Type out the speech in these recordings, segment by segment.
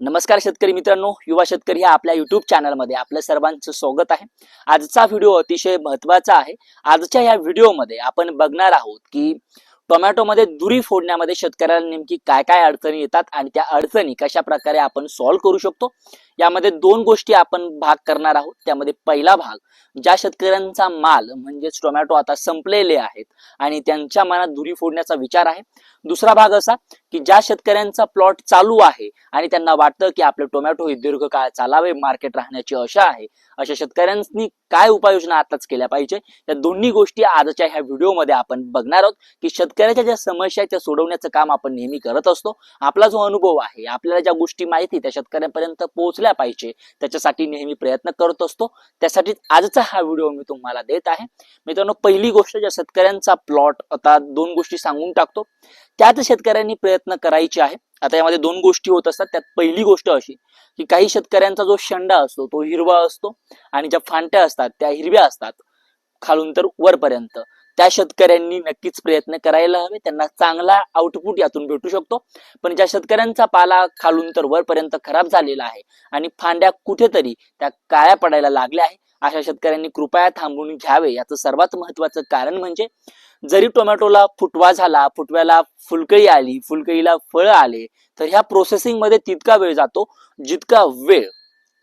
नमस्कार शेतकरी मित्रांनो युवा शेतकरी ह्या आपल्या युट्यूब चॅनलमध्ये आपल्या सर्वांचं स्वागत आहे. आजचा व्हिडिओ अतिशय महत्त्वाचा आहे. आजच्या या व्हिडिओमध्ये आपण बघणार आहोत की टोमॅटोमध्ये दुरी फोडण्यामध्ये शेतकऱ्याला नेमकी काय काय अडचणी येतात आणि त्या अडचणी कशा प्रकारे आपण सॉल्व्ह करू शकतो. यामध्ये दोन गोष्टी आपण भाग करणार आहोत. त्यामध्ये पहिला भाग ज्या शेतकऱ्यांचा माल म्हणजेच टोमॅटो आता संपलेले आहेत आणि त्यांच्या मनात धुरी फोडण्याचा विचार आहे. दुसरा भाग असा की ज्या शेतकऱ्यांचा प्लॉट चालू आहे आणि त्यांना वाटतं की आपले टोमॅटो हे दीर्घकाळ चालावे मार्केट राहण्याची आशा आहे अशा शेतकऱ्यांनी काय उपाययोजना आताच केल्या पाहिजे? या दोन्ही गोष्टी आजच्या ह्या व्हिडिओमध्ये आपण बघणार आहोत की शेतकऱ्याच्या ज्या समस्या आहेत त्या सोडवण्याचं काम आपण नेहमी करत असतो. आपला जो अनुभव आहे आपल्याला ज्या गोष्टी माहिती त्या शेतकऱ्यांपर्यंत पोहोचल्या पाहिजे. त्याच्यासाठी नेहमी प्रयत्न करत असतो. त्यासाठी आजचा हा व्हिडिओ मी तुम्हाला देत आहे. मित्रांनो पहिली गोष्ट ज्या शेतकऱ्यांचा प्लॉट आता दोन गोष्टी सांगून टाकतो. त्यात शेतकऱ्यांनी प्रयत्न करायचे आहे. आता यामध्ये दोन गोष्टी होत असतात. त्यात पहिली गोष्ट अशी की काही शेतकऱ्यांचा जो शेंडा असतो तो हिरवा असतो. आणि ज्या फांट्या असतात त्या हिरव्या असतात. खालून तर वरपर्यंत. त्या शेतकऱ्यांनी नक्कीच प्रयत्न करायला हवे. त्यांना चांगला आउटपुट यातून भेटू शकतो. पण ज्या शेतकऱ्यांचा पाला खालून तर वरपर्यंत खराब झालेला आहे आणि फांद्या कुठेतरी त्या काळ्या पडायला लागल्या आहे अशा शेतकऱ्यांनी कृपया थांबून घ्यावे. याचं सर्वात महत्वाचं कारण म्हणजे जरी टोमॅटोला फुटवा झाला फुटव्याला फुलकळी आली फुलकळीला फळं आले तर ह्या प्रोसेसिंगमध्ये तितका वेळ जातो जितका वेळ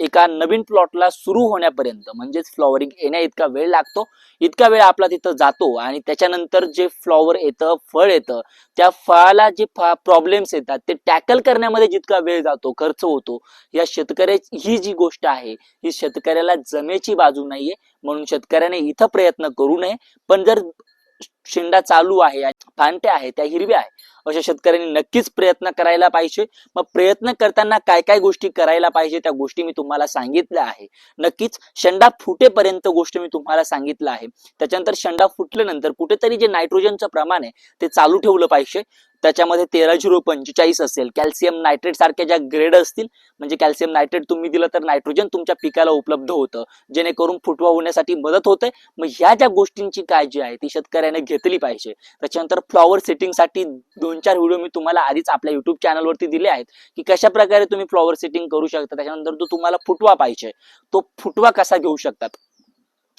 एका नवीन प्लॉटला सुरू होण्यापर्यंत म्हणजेच फ्लॉवरिंग येण्या इतका वेळ लागतो इतका वेळ आपला तिथं जातो आणि त्याच्यानंतर जे फ्लॉवर येतं फळ येतं त्या फळाला जे प्रॉब्लेम्स येतात ते टॅकल करण्यामध्ये जितका वेळ जातो खर्च होतो या शेतकऱ्याची ही जी गोष्ट आहे ही शेतकऱ्याला जमेची बाजू नाहीये म्हणून शेतकऱ्याने इथं प्रयत्न करू नये. पण जर शेंडा चालू आहे फांट्या आहे त्या हिरव्या आहे. अशा शेतकऱ्यांनी नक्कीच प्रयत्न करायला पाहिजे. मग प्रयत्न करताना काय काय गोष्टी करायला पाहिजे त्या गोष्टी मी तुम्हाला सांगितल्या आहे. नक्कीच शेंडा फुटेपर्यंत गोष्ट मी तुम्हाला सांगितलं आहे. त्याच्यानंतर शेंडा फुटल्यानंतर कुठेतरी जे नायट्रोजनचं प्रमाण आहे ते चालू ठेवलं पाहिजे. त्याच्यामध्ये तेरा झिरो पंचेचाळीस असेल. कॅल्शियम नायट्रेट सारख्या ज्या ग्रेड असतील म्हणजे कॅल्शियम नायट्रेट तुम्ही दिलं तर नायट्रोजन तुमच्या पिकाला उपलब्ध होतं. जेणेकरून फुटवा होण्यासाठी मदत होते. मग ह्या ज्या गोष्टींची काळजी आहे ती शेतकऱ्याने घेतली पाहिजे. त्याच्यानंतर फ्लॉवर सेटिंगसाठी दोन चार व्हिडिओ मी तुम्हाला आधीच आपल्या युट्यूब चॅनलवरती दिले आहेत की कशा प्रकारे तुम्ही फ्लॉवर सेटिंग करू शकता. त्याच्यानंतर जो तुम्हाला फुटवा पाहिजे. तो फुटवा कसा घेऊ शकतात?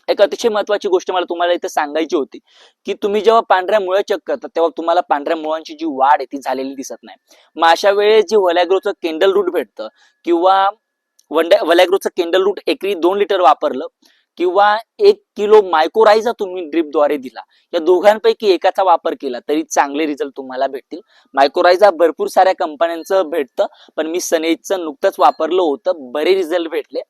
एक अतिशय महत्वाची गोष्ट मला तुम्हाला इथे सांगायची होती की तुम्ही जेव्हा पांढऱ्या मुळे चेक करता तेव्हा तुम्हाला पांढऱ्या मुळांची जी वाढ आहे ती झालेली दिसत नाही. मग अशा वेळेस जे वलॅग्रोचं केंडल रूट भेटतं किंवा वंड्या वलॅग्रोचं केंडल रूट एकरी दोन लिटर वापरलं किंवा एक किलो मायकोरायझा तुम्ही ड्रिपद्वारे दिला या दोघांपैकी एकाचा वापर केला तरी चांगले रिझल्ट तुम्हाला भेटतील. मायकोरायझा भरपूर साऱ्या कंपन्यांचं भेटतं पण मी सनेजचं नुकतंच वापरलं होतं बरे रिझल्ट भेटले.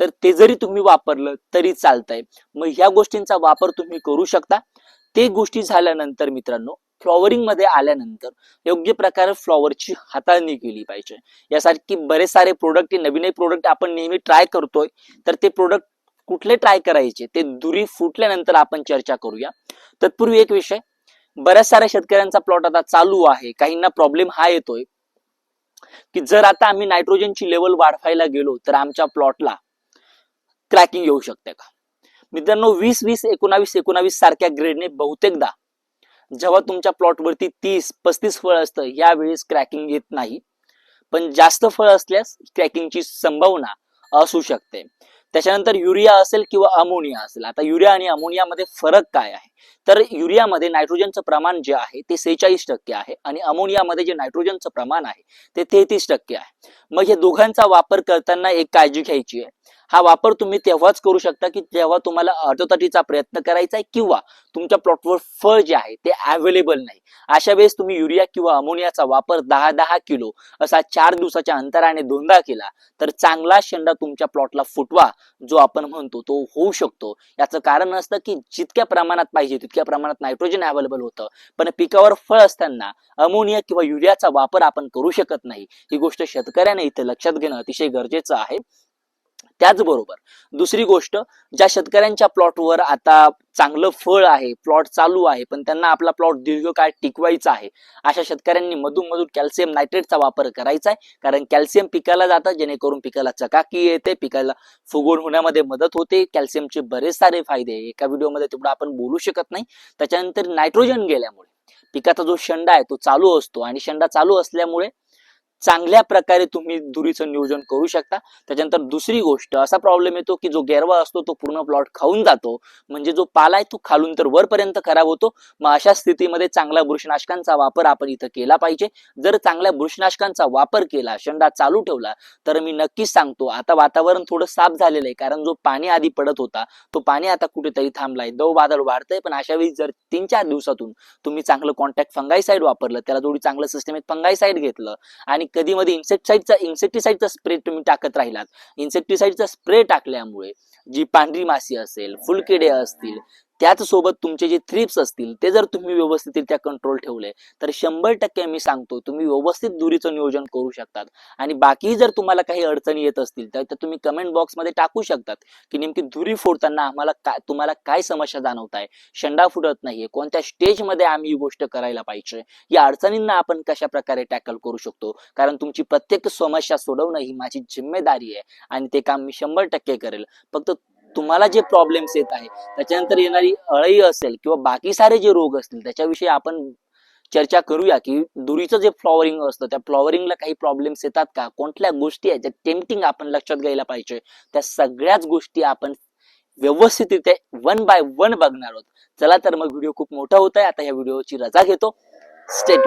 तर ते जरी तुम्ही वापरलं तरी चालतंय. मग ह्या गोष्टींचा वापर तुम्ही करू शकता. ते गोष्टी झाल्यानंतर मित्रांनो फ्लॉवरिंगमध्ये आल्यानंतर योग्य प्रकारे फ्लॉवरची हाताळणी केली पाहिजे. यासारखी बरेच सारे प्रोडक्ट नवीन प्रोडक्ट आपण नेहमी ट्राय करतोय. तर ते प्रोडक्ट कुठले ट्राय करायचे ते दुरी फुटल्यानंतर आपण चर्चा करूया. तत्पूर्वी एक विषय. बऱ्याच साऱ्या शेतकऱ्यांचा प्लॉट आता चालू आहे. काहींना प्रॉब्लेम हा येतोय की जर आता आम्ही नायट्रोजनची लेवल वाढवायला गेलो तर आमच्या प्लॉटला क्रॅकिंग येऊ शकते का? मित्रांनो वीस वीस एकोणावीस एकोणावीस सारख्या ग्रेडने बहुतेकदा जेव्हा तुमच्या प्लॉटवरती तीस पस्तीस फळ असतं यावेळेस क्रॅकिंग येत नाही. पण जास्त फळ असल्यास क्रॅकिंगची संभावना असू शकते. त्याच्यानंतर युरिया असेल किंवा अमोनिया असेल. आता युरिया आणि अमोनियामध्ये फरक काय आहे? तर युरियामध्ये नायट्रोजनचं प्रमाण जे आहे ते सेहेचाळीस टक्के आहे आणि अमोनियामध्ये जे नायट्रोजनचं प्रमाण आहे ते तेहतीस टक्के आहे. मग हे दोघांचा वापर करताना एक काळजी घ्यायची आहे. हा वापर तुम्ही तेव्हाच करू शकता की जेव्हा तुम्हाला अर्थोतटीचा प्रयत्न करायचा आहे किंवा तुमच्या प्लॉटवर फळ जे आहे ते अवेलेबल नाही. अशा वेळेस तुम्ही युरिया किंवा अमोनियाचा वापर दहा दहा किलो असा चार दिवसाच्या अंतराने दोनदा केला तर चांगला शेंडा तुमच्या प्लॉटला फुटवा जो आपण म्हणतो तो होऊ शकतो. याचं कारण असतं की जितक्या प्रमाणात पाहिजे तितक्या प्रमाणात नायट्रोजन अवेलेबल होतं. पण पिकावर फळ असताना अमोनिया किंवा युरियाचा वापर आपण करू शकत नाही. ही गोष्ट शेतकऱ्याने इथे लक्षात घेणं अतिशय गरजेचं आहे. त्याचबरोबर दुसरी गोष्ट ज्या शेतकऱ्यांच्या प्लॉटवर आता चांगलं फळ आहे प्लॉट चालू आहे पण त्यांना आपला प्लॉट दीर्घकाळ टिकवायचा आहे अशा शेतकऱ्यांनी मधून मधून कॅल्शियम नायट्रेटचा वापर करायचा आहे कारण कॅल्शियम पिकाला जातं जेणेकरून पिकाला चकाकी येते पिकाला फुगवण होण्यामध्ये मदत होते कॅल्शियमचे बरेच सारे फायदे एका व्हिडिओमध्ये तेवढं आपण बोलू शकत नाही. त्याच्यानंतर नायट्रोजन गेल्यामुळे पिकाचा जो शेंडा आहे तो चालू असतो आणि शेंडा चालू असल्यामुळे चांगल्या प्रकारे तुम्ही दुरीचं नियोजन करू शकता. त्याच्यानंतर दुसरी गोष्ट असा प्रॉब्लेम येतो की जो गेरवा असतो तो पूर्ण प्लॉट खाऊन जातो. म्हणजे जो पाला आहे तो खालून तर वरपर्यंत खराब होतो. मग अशा स्थितीमध्ये चांगला बुरशीनाशकांचा वापर आपण इथं केला पाहिजे. जर चांगल्या बुरशीनाशकांचा वापर केला शंडा चालू ठेवला तर मी नक्कीच सांगतो आता वातावरण थोडं साफ झालेलं आहे. कारण जो पाणी आधी पडत होता तो पाणी आता कुठेतरी थांबलाय. दव बादल वाढतंय पण अशा वेळी जर तीन चार दिवसातून तुम्ही चांगलं कॉन्टॅक्ट फंगाईसाईड वापरलं त्याला थोडी चांगलं सिस्टमिक फंगाईसाईड घेतलं आणि कधी मध्ये इन्सेक्टिसाईडचा इन्सेक्टिसाईडचा स्प्रे तुम्ही टाकत राहिलात. इन्सेक्टिसाईडचा स्प्रे टाकल्यामुळे जी पांढरी माशी असेल फुलकिडे असतील त्याच सोबत तुमचे जे थ्रिप्स असतील ते जर तुम्ही व्यवस्थितरित्या कंट्रोल ठेवले तर शंभर टक्के मी सांगतो तुम्ही व्यवस्थित दुरीचं नियोजन करू शकतात. आणि बाकी जर तुम्हाला काही अडचणी येत असतील तर तुम्ही कमेंट बॉक्समध्ये टाकू शकतात की नेमकी दुरी फोडताना आम्हाला काय तुम्हाला काय समस्या जाणवत आहे शंडा फुटत नाहीये. कोणत्या स्टेजमध्ये आम्ही ही गोष्ट करायला पाहिजे? या अडचणींना आपण कशा प्रकारे टॅकल करू शकतो? कारण तुमची प्रत्येक समस्या सोडवणं ही माझी जिम्मेदारी आहे आणि ते काम मी शंभर टक्के करेल. फक्त तुम्हाला जे प्रॉब्लेम्स येत आहे त्याच्यानंतर येणारी अळई असेल किंवा बाकी सारे जे रोग असतील त्याच्याविषयी आपण चर्चा करूया की दुरीचं जे फ्लॉवरिंग असतं त्या फ्लॉवरिंगला काही प्रॉब्लेम्स येतात का? कोणत्या गोष्टी आहेत ज्या टेम्पटिंग आपण लक्षात घ्यायला पाहिजे? त्या सगळ्याच गोष्टी आपण व्यवस्थितरित्या वन बाय वन बघणार आहोत. चला तर मग व्हिडिओ खूप मोठा होत आहे. आता या व्हिडिओची रजा घेतो. स्टेट